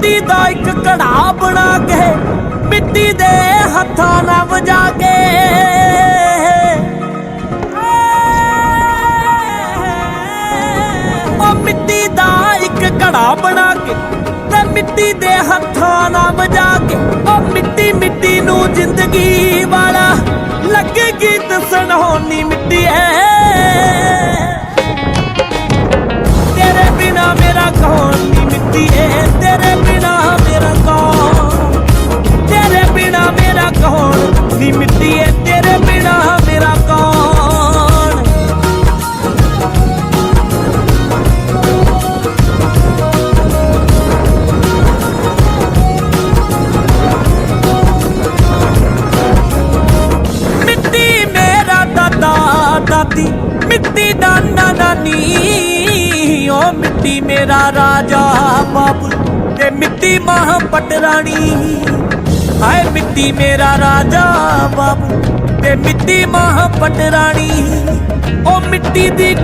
ਮਿੱਟੀ ਦਾ ਇੱਕ ਘੜਾ ਬਣਾ ਕੇ, ਮਿੱਟੀ ਦੇ ਹੱਥਾਂ ਨਾਲ ਵਜਾ ਕੇ। ਉਹ ਮਿੱਟੀ ਦਾ ਇੱਕ ਘੜਾ ਬਣਾ ਕੇ, ਤੇ ਮਿੱਟੀ ਦੇ ਹੱਥਾਂ ਨਾਲ ਵਜਾ ਕੇ, ਉਹ ਮਿੱਟੀ ਮਿੱਟੀ ਨੂੰ ਜ਼ਿੰਦਗੀ ਕੌਣ ਮਿੱਟੀ ਏ ਤੇਰੇ ਬਿਨਾ ਮੇਰਾ ਕੌਣ? ਮਿੱਟੀ ਮੇਰਾ ਦਾਦਾ, ਦਾਦੀ, ਮਿੱਟੀ ਦਾ ਨਾਨਾ ਓ ਮਿੱਟੀ ਮੇਰਾ ਰਾਜਾ ਬਾਬੂ ਤੇ ਮਿੱਟੀ ਮਾਂ ਪਟਰਾਣੀ ਹਾਏ ਮਿੱਟੀ ਮੇਰਾ ਰਾਜਾ ਬਾਬੂ ਤੇ ਮਿੱਟੀ ਮਾਂ ਪਟਰਾਣੀ ਉਹ ਮਿੱਟੀ ਦੀ